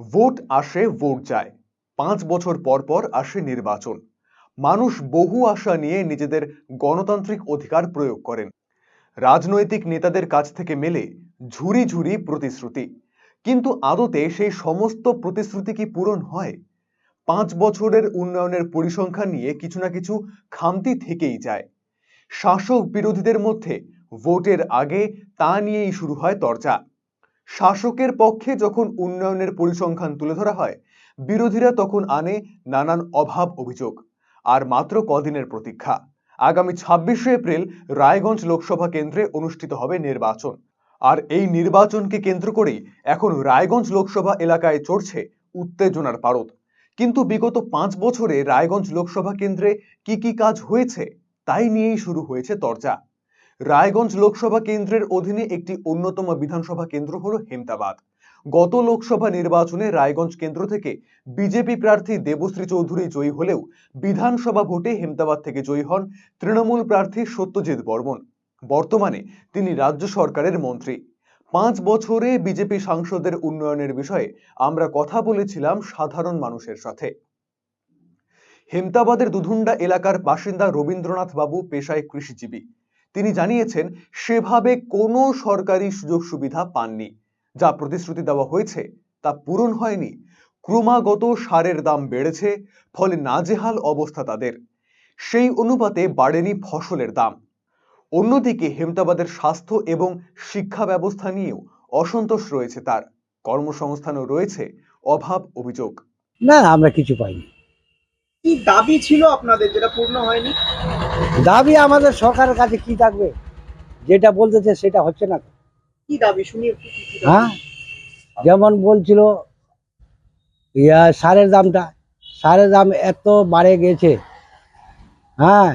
Vote আসে, vote যায়। পাঁচ বছর পর পর আসে নির্বাচন। মানুষ বহু আশা নিয়ে নিজেদের গণতান্ত্রিক অধিকার প্রয়োগ করেন। রাজনৈতিক নেতাদের কাছ থেকে মেলে ঝুরি ঝুরি প্রতিশ্রুতি। কিন্তু আদতে সেই সমস্ত প্রতিশ্রুতি কি পূরণ হয়? পাঁচ বছরের উন্নয়নের পরিসংখ্যান নিয়ে কিছু না কিছু খামতি থেকেই যায়। শাসক বিরোধীদের মধ্যে ভোটের আগে তা নিয়েই শুরু হয় চর্চা শাসকের পক্ষে যখন উন্নয়নের পরিসংখ্যান তুলে ধরা হয়, বিরোধীরা তখন আনে নানান অভাব অভিযোগ, আর মাত্র কদিনের প্রতীক্ষা। আগামী ছাব্বিশে এপ্রিল রায়গঞ্জ লোকসভা কেন্দ্রে অনুষ্ঠিত হবে নির্বাচন। আর এই নির্বাচনকে কেন্দ্র করেই এখন রায়গঞ্জ লোকসভা এলাকায় চড়ছে উত্তেজনার পারদ। কিন্তু বিগত পাঁচ বছরে রায়গঞ্জ লোকসভা কেন্দ্রে কি কি কাজ হয়েছে, তাই নিয়েই শুরু হয়েছে চর্চা রায়গঞ্জ লোকসভা কেন্দ্রের অধীনে একটি অন্যতম বিধানসভা কেন্দ্র হল হেমতাবাদ। গত লোকসভা নির্বাচনে রায়গঞ্জ কেন্দ্র থেকে বিজেপি প্রার্থী দেবশ্রী চৌধুরী জয়ী হলেও বিধানসভা ভোটে হেমতাবাদ থেকে জয়ী হন তৃণমূল প্রার্থী সত্যজিৎ বর্মন। বর্তমানে তিনি রাজ্য সরকারের মন্ত্রী। পাঁচ বছরে বিজেপি সাংসদের উন্নয়নের বিষয়ে আমরা কথা বলেছিলাম সাধারণ মানুষের সাথে। হেমতাবাদের দুধুন্ডা এলাকার বাসিন্দা রবীন্দ্রনাথ বাবু পেশায় কৃষিজীবী। তিনি জানিয়েছেন, সেভাবে কোনো সরকারি সুযোগ সুবিধা পাননি। যা প্রতিশ্রুতি দেওয়া হয়েছে তা পূরণ হয়নি। ক্রমাগত সারের দাম বেড়েছে, ফলে নাজেহাল অবস্থা তাদের। সেই অনুপাতে বাড়েনি ফসলের দাম। অন্যদিকে হেমতাবাদের স্বাস্থ্য এবং শিক্ষা ব্যবস্থা নিয়েও অসন্তোষ রয়েছে তার। কর্মসংস্থানও রয়েছে, অভাব অভিযোগ। না, আমরা কিছু পাইনি। কি দাবি ছিল আপনাদের যেটা পূর্ণ হয়নি? দাবি আমাদের সরকারের কাছে কি থাকবে? যেটা বলতেছে সেটা হচ্ছে না কি দাবি? শুনি একটু কি কি দাবি? হ্যাঁ? যেমন বলছিল ইয়া সারের দামটা। সারের দাম এত বাড়ে গেছে। হ্যাঁ?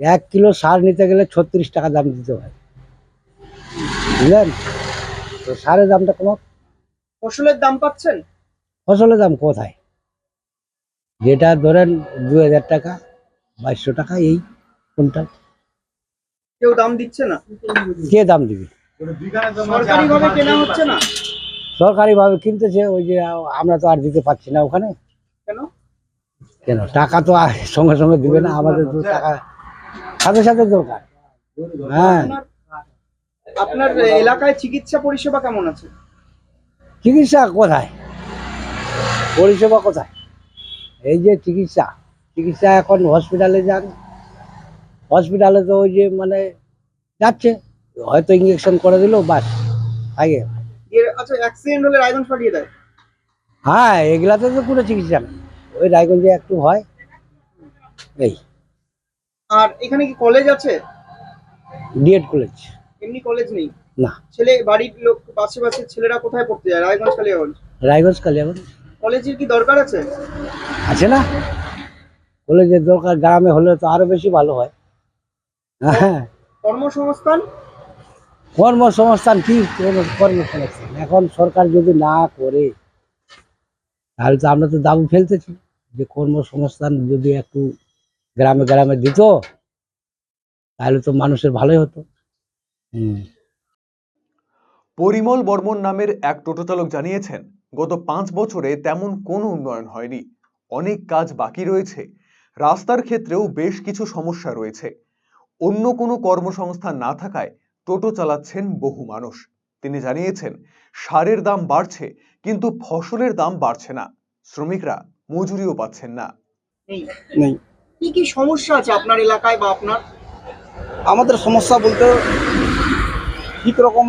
এক কিলো সার নিতে গেলে ছত্রিশ টাকা দাম দিতে হয়। বুঝলেন? তো সারের দামটা কমা। ফসলের দাম পাচ্ছেন? ফসলের দাম কোথায়? যেটা ধরেন দু হাজার টাকা বাইশশো টাকা এই কোনটাল কেউ দাম দিচ্ছে না? কে দাম দিবে? সরকারিভাবে কিনতেছে ওই যে আমরা তো আর দিতে পারছি না ওখানে। কেন? কেন? টাকা তো আর সঙ্গে সঙ্গে দিবে না আমাদের তো টাকা সাথে সাথে দরকার। হ্যাঁ। আপনার এলাকায় চিকিৎসা পরিষেবা কেমন আছে? চিকিৎসা কোথায়? পরিষেবা কোথায়? এই যে চিকিৎসা চিকিৎসা এখন হসপিটালে যান। হসপিটালে তো ওই যে মানে যাচ্ছে হয়তো ইঞ্জেকশন করে দিল বাস আগে। আচ্ছা অ্যাক্সিডেন্ট হলে রায়গঞ্জ দেয়? হ্যাঁ এগুলাতে তো কোনো চিকিৎসা নেই। ওই রায়গঞ্জে একটু হয়। এই। আর এখানে কি কলেজ আছে? ডিএড কলেজ এমনি কলেজ নেই? না। ছেলে বাড়ির লোক আশেপাশে ছেলেরা কোথায় পড়তে যায়? রায়গঞ্জ কালিয়াগঞ্জ? রায়গঞ্জ কালিয়াগঞ্জ। কলেজের কি দরকার আছে? আছে না। কলেজের দরকার গ্রামে হলে তো আরও বেশি ভালো হয়। হ্যাঁ। কর্মসংস্থান? কর্মসংস্থান কি? কর্মসংস্থান। এখন সরকার যদি না করে তাহলে তো আমরা তো দাবি ফেলতেছি যে কর্মসংস্থান যদি একটু গ্রামে গ্রামে দিত তাহলে তো মানুষের ভালোই হতো। হুম পরিমল বর্মন নামের এক টোটো চালক জানিয়েছেন গত পাঁচ বছরে তেমন কোনো উন্নয়ন হয়নি। অনেক কাজ বাকি রয়েছে। রাস্তার ক্ষেত্রেও বেশ কিছু সমস্যা রয়েছে। অন্য কোনো কর্মসংস্থান না থাকায় টোটো চালাচ্ছেন বহু মানুষ। তিনি জানিয়েছেন সারের দাম বাড়ছে কিন্তু ফসলের দাম বাড়ছে না। শ্রমিকরা মজুরিও পাচ্ছেন না। নেই। নেই। কি কি সমস্যা আছে আপনার এলাকায় বা আপনার? আমাদের সমস্যা বলতে ঠিক রকম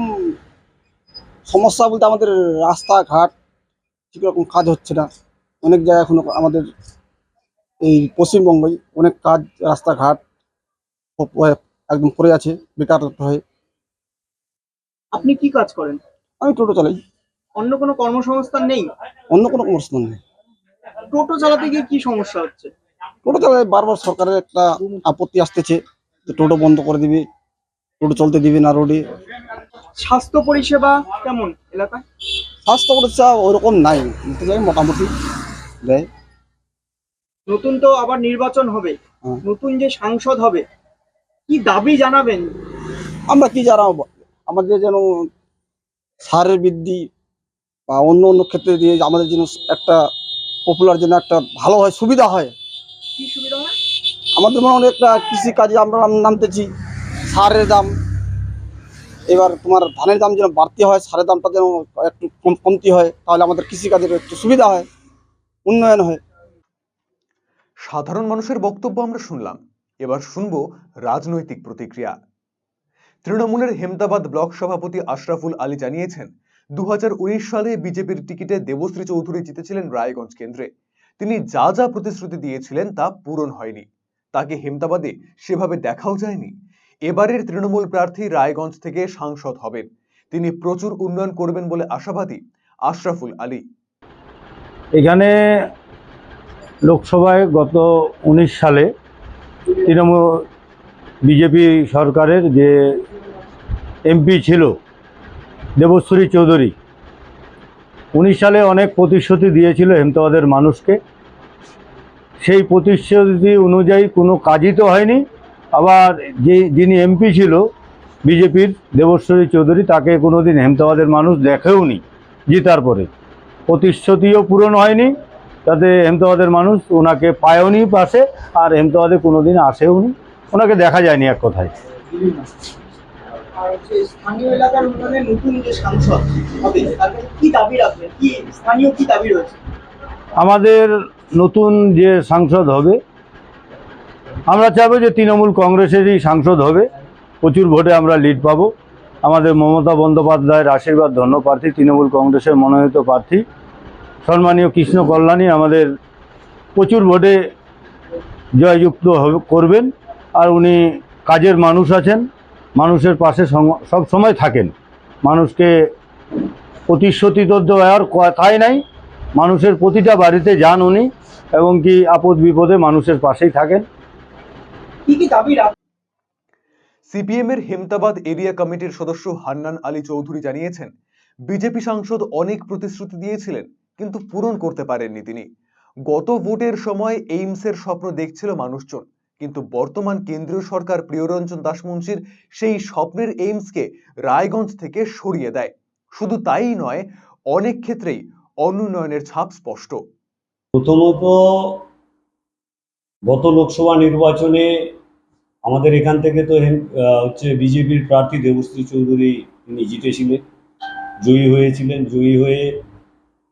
সমস্যা বলতে আমাদের রাস্তাঘাট ঠিক রকম কাজ হচ্ছে না। অনেক জায়গায় এখনও আমাদের এই পশ্চিমবঙ্গে অনেক কাজ রাস্তাঘাট একদম পড়ে আছে বেকার হয়ে। আপনি কি কাজ করেন? আমি টোটো চালাই। অন্য কোনো কর্মসংস্থান নেই? অন্য কোনো কর্মস্থান নেই। টোটো চালাতে গিয়ে কি সমস্যা হচ্ছে? টোটো চালাই বারবার সরকারের একটা আপত্তি আসতেছে যে টোটো বন্ধ করে দিবে টোটো চলতে দিবে না রোডে। স্বাস্থ্য পরিষেবা কেমন এলাকায়? স্বাস্থ্য পরিষেবা ওরকম নাই দিতে যাই মোটামুটি দেয়। নতুন তো আবার নির্বাচন হবে হুম। নতুন যে সাংসদ হবে কি দাবি জানাবেন? আমরা কি জানাব? আমাদের যেন সারের বৃদ্ধি বা অন্য অন্য ক্ষেত্রে দিয়ে আমাদের জন্য একটা পপুলার জন্য একটা ভালো হয় সুবিধা হয়। কি সুবিধা হয়? আমাদের মনে হয় একটা কৃষিকাজে আমরা নাম- নামতেছি সারের দাম এবার তোমার ধানের দাম যেন বাড়তি হয়, সারের দামটা যেন একটু কম, কমতি হয়, তাহলে আমাদের কৃষিকাজের একটু সুবিধা হয়, উন্নয়ন হয়। সাধারণ মানুষের বক্তব্য আমরা শুনলাম। এবার শুনব রাজনৈতিক প্রতিক্রিয়া। তৃণমূলের হেমদাবাদ ব্লক সভাপতি আশরাফুল আলী জানিয়েছেন দু হাজার উনিশ সালে বিজেপির টিকিটে দেবশ্রী চৌধুরী জিতেছিলেন রায়গঞ্জ কেন্দ্রে। তিনি যা যা প্রতিশ্রুতি দিয়েছিলেন তা পূরণ হয়নি। তাকে হেমদাবাদে সেভাবে দেখাও যায়নি। এবারের তৃণমূল প্রার্থী রায়গঞ্জ থেকে সাংসদ হবেন। তিনি প্রচুর উন্নয়ন করবেন বলে আশাবাদী আশরাফুল আলী। এখানে লোকসভায় গত উনিশ সালে তৃণমূল বিজেপি সরকারের যে এমপি ছিল দেবশ্রী চৌধুরী, উনিশ সালে অনেক প্রতিশ্রুতি দিয়েছিল হেমতাবাদের মানুষকে। সেই প্রতিশ্রুতি অনুযায়ী কোনো কাজই তো হয়নি। আবার যে যিনি এমপি ছিল বিজেপির দেবশ্বরী চৌধুরী তাকে কোনো দিন হেমতাবাদের মানুষ দেখেওনি জিতার পরে। প্রতিশ্রুতিও পূরণ হয়নি তাতে হেমতাবাদের মানুষ ওনাকে পায়ওনি পাশে আর হেমতাবাদে কোনো দিন আসেও নি। ওনাকে দেখা যায়নি এক কথায়। আমাদের নতুন যে সাংসদ হবে আমরা চাইব যে তৃণমূল কংগ্রেসেরই সাংসদ হবে। প্রচুর ভোটে আমরা লিড পাবো। আমাদের মমতা বন্দ্যোপাধ্যায়ের আশীর্বাদ ধন্য প্রার্থী, তৃণমূল কংগ্রেসের মনোনীত প্রার্থী। সম্মানীয় কৃষ্ণ কল্যাণী, আমাদের প্রচুর ভোটে জয়যুক্ত করবেন। আর উনি কাজের মানুষ আছেন, মানুষের পাশে সব সময় থাকেন। মানুষকে প্রতিশ্রুতি তো দেওয়ার কথাই নাই। মানুষের প্রতিটা বাড়িতে যান উনি, এবং কি আপদ বিপদে মানুষের পাশেই থাকেন। কি কি দাবি সিপিএম এর হেমতাবাদ এরিয়া কমিটির সদস্য হান্নান আলী চৌধুরী জানিয়েছেন বিজেপি সাংসদ অনেক প্রতিশ্রুতি দিয়েছিলেন কিন্তু পূরণ করতে পারেননি তিনি। গত ভোটের সময় এইমসের স্বপ্ন দেখছিল মানুষজন কিন্তু বর্তমান কেন্দ্রীয় সরকার প্রিয়রঞ্জন দাসমুন্সির সেই স্বপ্নের এইমসকে রায়গঞ্জ থেকে সরিয়ে দেয়। শুধু তাই নয় অনেক ক্ষেত্রেই অনুন্নয়নের ছাপ স্পষ্ট। প্রথমত গত লোকসভা নির্বাচনে আমাদের এখান থেকে তো হচ্ছে বিজেপির প্রার্থী দেবশ্রী চৌধুরী তিনি জিতেছিলেন, জয়ী হয়েছিলেন, জয়ী হয়ে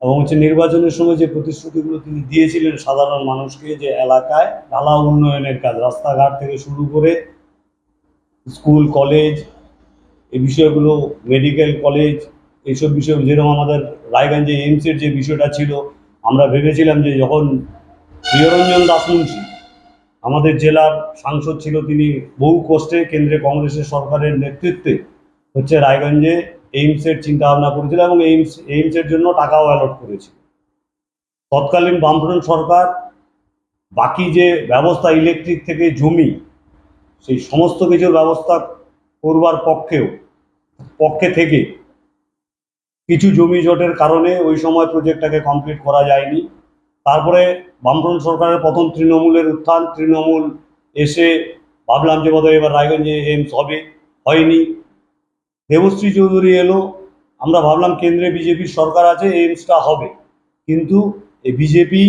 এবং হচ্ছে নির্বাচনের সময় যে প্রতিশ্রুতিগুলো তিনি দিয়েছিলেন সাধারণ মানুষকে যে এলাকায় নালা উন্নয়নের কাজ, রাস্তাঘাট থেকে শুরু করে স্কুল, কলেজ, এই বিষয়গুলো, মেডিকেল কলেজ, এইসব বিষয় যেরকম আমাদের রায়গঞ্জে এইমসের যে বিষয়টা ছিল, আমরা ভেবেছিলাম যে যখন প্রিয়রঞ্জন দাসমুন্সী আমাদের জেলার সাংসদ ছিল তিনি বহু কষ্টে কেন্দ্রে কংগ্রেসের সরকারের নেতৃত্বে হচ্ছে রায়গঞ্জে এইমসের চিন্তা ভাবনা করেছিল এবং এইমস, এইমসের জন্য টাকাও অ্যালট করেছিল তৎকালীন বামফ্রন্ট সরকার বাকি যে ব্যবস্থা ইলেকট্রিক থেকে জমি, সেই সমস্ত কিছুর ব্যবস্থা করবার পক্ষেও, পক্ষে থেকে কিছু জমি জটের কারণে ওই সময় প্রজেক্টটাকে কমপ্লিট করা যায়নি। তারপরে বামফ্রন্ট সরকারের প্রথম তৃণমূলের উত্থান, তৃণমূল এসে ভাবলাম যে বোধহয় এবার রায়গঞ্জে এইমস হবে হয়নি। দেবশ্রী চৌধুরী এলো, আমরা ভাবলাম কেন্দ্রে বিজেপির সরকার আছে এইমসটা হবে। কিন্তু এই বিজেপি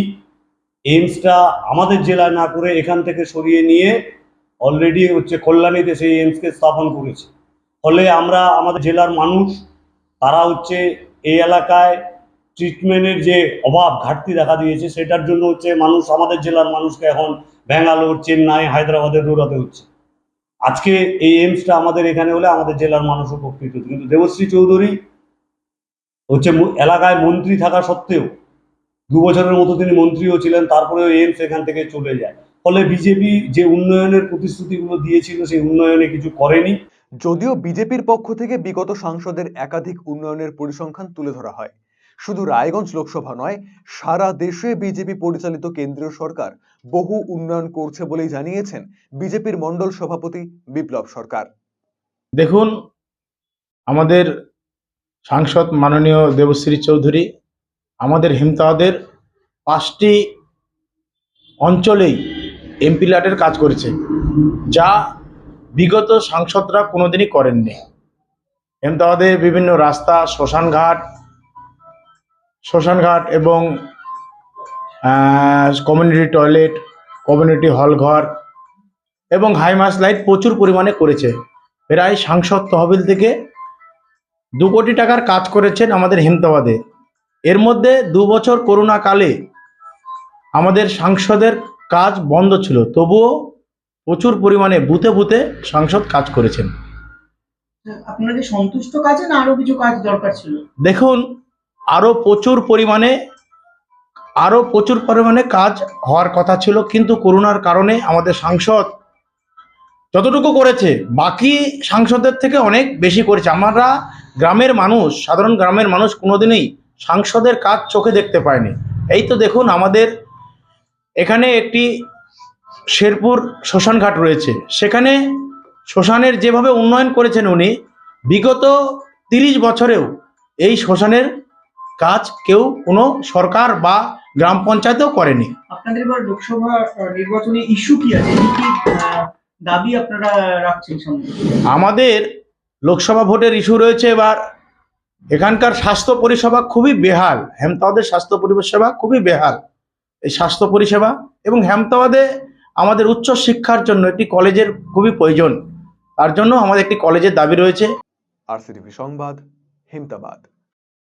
এইমসটা আমাদের জেলায় না করে এখান থেকে সরিয়ে নিয়ে অলরেডি হচ্ছে কল্যাণীতে সেই এইমসকে স্থাপন করেছে। ফলে আমরা আমাদের জেলার মানুষ, তারা হচ্ছে এই এলাকায় ট্রিটমেন্টের যে অভাব, ঘাটতি দেখা দিয়েছে, সেটার জন্য হচ্ছে মানুষ, আমাদের জেলার মানুষকে এখন ব্যাঙ্গালোর, চেন্নাই, হায়দ্রাবাদে দৌড়াতে হচ্ছে। আজকে এই এইমসটা আমাদের এখানে হলে আমাদের জেলার মানুষ উপকৃত হতো কিন্তু দেবশ্রী চৌধুরী হচ্ছে এলাকায় মন্ত্রী থাকা সত্ত্বেও দু বছরের মতো তিনি মন্ত্রীও ছিলেন, তারপরেও এইমস এখান থেকে চলে যায়। ফলে বিজেপি যে উন্নয়নের প্রতিশ্রুতিগুলো দিয়েছিল, সেই উন্নয়নে কিছু করেনি। যদিও বিজেপির পক্ষ থেকে বিগত সাংসদের একাধিক উন্নয়নের পরিসংখ্যান তুলে ধরা হয় শুধু রায়গঞ্জ লোকসভা নয়, সারা দেশে বিজেপি পরিচালিত কেন্দ্রীয় সরকার বহু উন্নয়ন করছে বলেই জানিয়েছেন বিজেপির মণ্ডল সভাপতি বিপ্লব সরকার। দেখুন, আমাদের সাংসদ মাননীয় দেবশ্রী চৌধুরী, আমাদের হেমতাবাদের পাঁচটি অঞ্চলেই এমপি ল্যাটের কাজ করেছে, যা বিগত সাংসদরা কোনোদিনই করেননি। হেমতাবাদে বিভিন্ন রাস্তা, শ্মশানঘাট শ্মশানঘাট এবং কমিউনিটি টয়লেট কমিউনিটি হল ঘর এবং হাইমাস লাইট প্রচুর পরিমাণে করেছে। প্রায় সাংসদ তহবিল থেকে দু কোটি টাকার কাজ করেছেন আমাদের হেমতাবাদে। এর মধ্যে দু বছর করোনা কালে আমাদের সাংসদের কাজ বন্ধ ছিল তবুও প্রচুর পরিমাণে বুথে বুথে সাংসদ কাজ করেছেন। আপনারা কি সন্তুষ্ট কাজে না আরও কিছু কাজ দরকার ছিল? দেখুন আরও প্রচুর পরিমাণে আরও প্রচুর পরিমাণে কাজ হওয়ার কথা ছিল, কিন্তু করোনার কারণে আমাদের সাংসদ যতটুকু করেছে, বাকি সাংসদের থেকে অনেক বেশি করেছে। আমরা গ্রামের মানুষ, সাধারণ গ্রামের মানুষ কোনোদিনই সাংসদের কাজ চোখে দেখতে পায়নি এই তো দেখুন, আমাদের এখানে একটি শেরপুর শ্মশানঘাট রয়েছে। সেখানে শ্মশানের যেভাবে উন্নয়ন করেছেন উনি, বিগত তিরিশ বছরেও এই শ্মশানের কাজ কেউ কোনো সরকার বা গ্রাম পঞ্চায়েতেও করেনি। আপনাদের এবার লোকসভা নির্বাচনে ইস্যু কি আছে? দাবি আপনারা রাখছেন আমাদের লোকসভা ভোটের ইস্যু রয়েছে এবার। এখানকার স্বাস্থ্য পরিষেবা খুবই বেহাল। হেমতাবাদের স্বাস্থ্য পরিষেবা খুবই বেহাল। এই স্বাস্থ্য পরিষেবা এবং হেমতাবাদে আমাদের উচ্চ শিক্ষার জন্য একটি কলেজের খুবই প্রয়োজন। তার জন্য আমাদের একটি কলেজের দাবি রয়েছে। আরসিটিভি সংবাদ হিমতাবাদ।